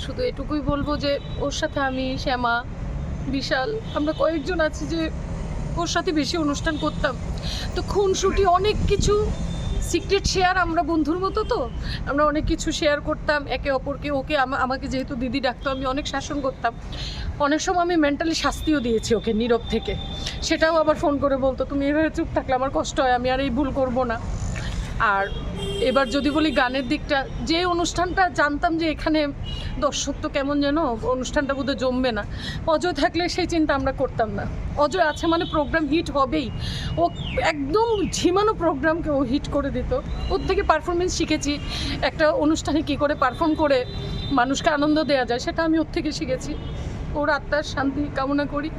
শুধু এটুকুই বলব যে ওর সাথে আমি, শ্যামা, বিশাল, আমরা কয়েকজন আছি যে ওর সাথে বেশি অনুষ্ঠান করতাম। তো খুনসুটি অনেক কিছু সিক্রেট শেয়ার আমরা বন্ধুর মতো তো, আমরা অনেক কিছু শেয়ার করতাম, একে অপরকে, ওকে, আমা- আমাকে যেহেতু দিদি ডাকতো, আমি অনেক শাসন করতাম। অনেক সময় আমি মেন্টালি শাস্তিও দিয়েছি ওকে নীরব থেকে। সেটাও আবার ফোন করে বলতো, তুমি এভাবে চুপ থাকলে আমার কষ্ট হয়, আমি আর এই ভুল করব না। আর এবার যদি বলি গানের দিকটা, যে অনুষ্ঠানটা জানতাম যে এখানে দর্শক তো কেমন যেন, অনুষ্ঠানটা বোধহয় জমবে না। অজয় থাকলে সেই চিন্তা আমরা করতাম না। অজয় আছে মানে প্রোগ্রাম হিট হবেই। ও একদম ঝিমানো প্রোগ্রামকে ও হিট করে দিত। ওর থেকে পারফরমেন্স শিখেছি। একটা অনুষ্ঠানে কী করে পারফর্ম করে মানুষকে আনন্দ দেওয়া যায়, সেটা আমি ওর থেকে শিখেছি। ওর আত্মার শান্তি কামনা করি।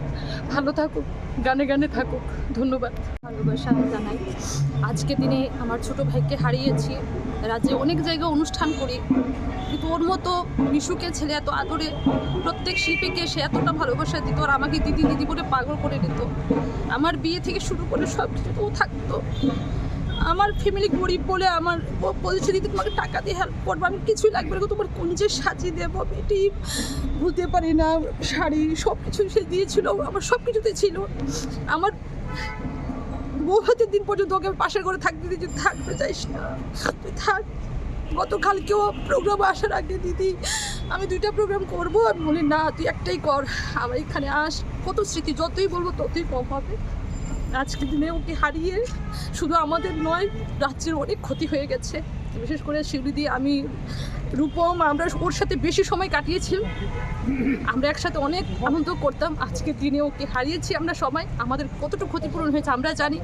ভালো থাকুক, গানে গানে থাকুক। ধন্যবাদ। ভালোবাসা জানাই। আজকে দিনে আমার ছোট ভাইকে হারিয়েছি। রাজ্যে অনেক জায়গায় অনুষ্ঠান করি। কিন্তু ওর মতো মিশুকে ছেলে এত আদরে প্রত্যেক শিল্পীকে সে এতটা ভালোবাসা দিত আর আমাকে দিদি দিদি বলে পাগল করে দিত। আমার বিয়ে থেকে শুরু করে সব কিছু থাকতো। আমার ফ্যামিলি গরিব বলে আমার বলছে, দিদি, তোমাকে টাকা দিয়ে হেল্প করব, আমি কিছুই লাগবে না। তোমার কোন যে সাজিয়ে দেবো, বেটি, ভুলতে পারি না, শাড়ি সব কিছু সে দিয়েছিল, আমার সব কিছুতে ছিল। আমার বউ হাতের দিন পর্যন্ত ওকে পাশের ঘরে থাকতে দিদি থাকতে চাইস না। তুই থাক। গতকালকেও প্রোগ্রাম আসার আগে, দিদি, আমি দুইটা প্রোগ্রাম করব। আমি বলি, না, তুই একটাই কর। আমার এখানে আস। কত স্মৃতি, যতই বলব ততই কম হবে। আজকের দিনে ওকে হারিয়ে শুধু আমাদের নয়, রাজ্যের অনেক ক্ষতি হয়ে গেছে। বিশেষ করে শিউলি দিয়ে আমি, রূপম, আমরা ওর সাথে বেশি সময় কাটিয়েছি আমরা একসাথে অনেক আনন্দ করতাম। আজকের দিনে ওকে হারিয়েছি আমরা সবাই। আমাদের কতটুকু ক্ষতিপূরণ হয়েছে আমরা জানি।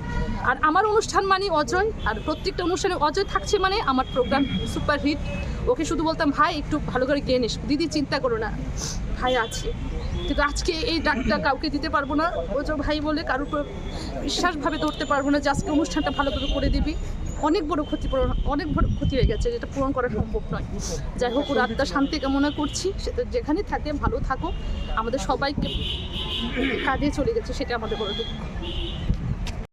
আর আমার অনুষ্ঠান মানে অজয়, আর প্রত্যেকটা অনুষ্ঠানে অজয় থাকছে মানে আমার প্রোগ্রাম সুপার হিট ওকে শুধু বলতাম ভাই একটু ভালো করে গেয়ে নিস। দিদি, চিন্তা করো না। ভাই আছে। কিন্তু আজকে এই ডাকটা কাউকে দিতে পারব না। ও যে ভাই বলে কারোর উপর বিশ্বাসভাবে ধরতে পারব না যে আজকে অনুষ্ঠানটা ভালোভাবে করে দিবি। অনেক বড় ক্ষতিপূরণ অনেক বড় ক্ষতি হয়ে গেছে, যেটা পূরণ করা সম্ভব নয়। যাই হোক, ওর আত্মা শান্তি কামনা করছি। সেটা যেখানে থাকে, ভালো থাকুক। আমাদের সবাইকে কাজে চলে গেছে, সেটা আমাদের বড় দুঃখ।